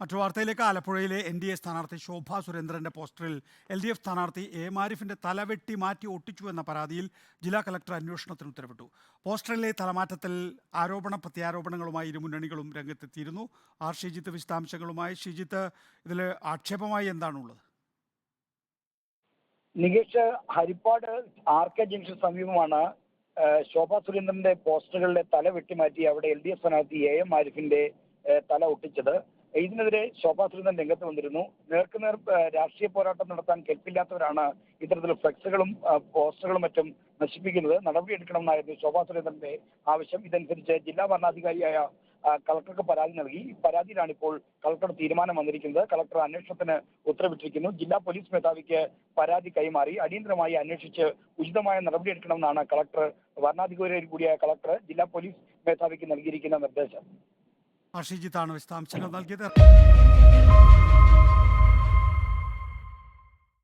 മറ്റു വാർത്തയിലേക്ക് ആലപ്പുഴയിലെ എൻ ഡി എ സ്ഥാനാർത്ഥി ശോഭ സുരേന്ദ്രന്റെ പോസ്റ്ററിൽ എൽ ഡി എഫ് സ്ഥാനാർത്ഥി എ മാരിഫിന്റെ തലവെട്ടി മാറ്റി ഒട്ടിച്ചു എന്ന പരാതിയിൽ ജില്ലാ കലക്ടർ അന്വേഷണത്തിന് ഉത്തരവിട്ടു. പോസ്റ്ററിലെ തലമാറ്റത്തിൽ ആരോപണ പ്രത്യാരോപണങ്ങളുമായി ഇരു മുന്നണികളും രംഗത്തെത്തിയിരുന്നു. ആർ ഷിജിത്ത് വിശദാംശങ്ങളുമായി. ഷിജിത്ത് ഇതിൽ ആക്ഷേപമായി എന്താണുള്ളത്? Nikesh Harippad R K junction സമീപമാണ് ശോഭ സുരേന്ദ്രന്റെ പോസ്റ്ററുകളിലെ തല വെട്ടിമാറ്റി അവിടെ എൽ ഡി എഫ് സ്ഥാനാർത്ഥി എ എം ആരിഫിന്റെ തല ഒട്ടിച്ചത്. ഇതിനെതിരെ ശോഭാ സുരേന്ദ്രൻ രംഗത്ത് വന്നിരുന്നു. നേർക്കുനേർ രാഷ്ട്രീയ പോരാട്ടം നടത്താൻ കെൽപ്പില്ലാത്തവരാണ് ഇത്തരത്തിൽ ഫ്ലെക്സുകളും പോസ്റ്ററുകളും മറ്റും നശിപ്പിക്കുന്നത്. നടപടിയെടുക്കണമെന്നായിരുന്നു ശോഭാ സുരേന്ദ്രന്റെ ആവശ്യം. ഇതനുസരിച്ച് ജില്ലാ ഭരണാധികാരിയായ കളക്ടർക്ക് പരാതി നൽകി. പരാതിയിലാണ് ഇപ്പോൾ കളക്ടർ തീരുമാനം വന്നിരിക്കുന്നത്. കളക്ടർ അന്വേഷണത്തിന് ഉത്തരവിട്ടിരിക്കുന്നു. ജില്ലാ പോലീസ് മേധാവിക്ക് പരാതി കൈമാറി. അടിയന്തരമായി അന്വേഷിച്ച് ഉചിതമായ നടപടിയെടുക്കണമെന്നാണ് കളക്ടർ ഭരണാധികാരി കൂടിയായ കളക്ടർ ജില്ലാ പോലീസ് മേധാവിക്ക് നൽകിയിരിക്കുന്ന നിർദ്ദേശം. ആർ ഷിജിത്താണ് വിശദാംശങ്ങൾ നൽകിയത്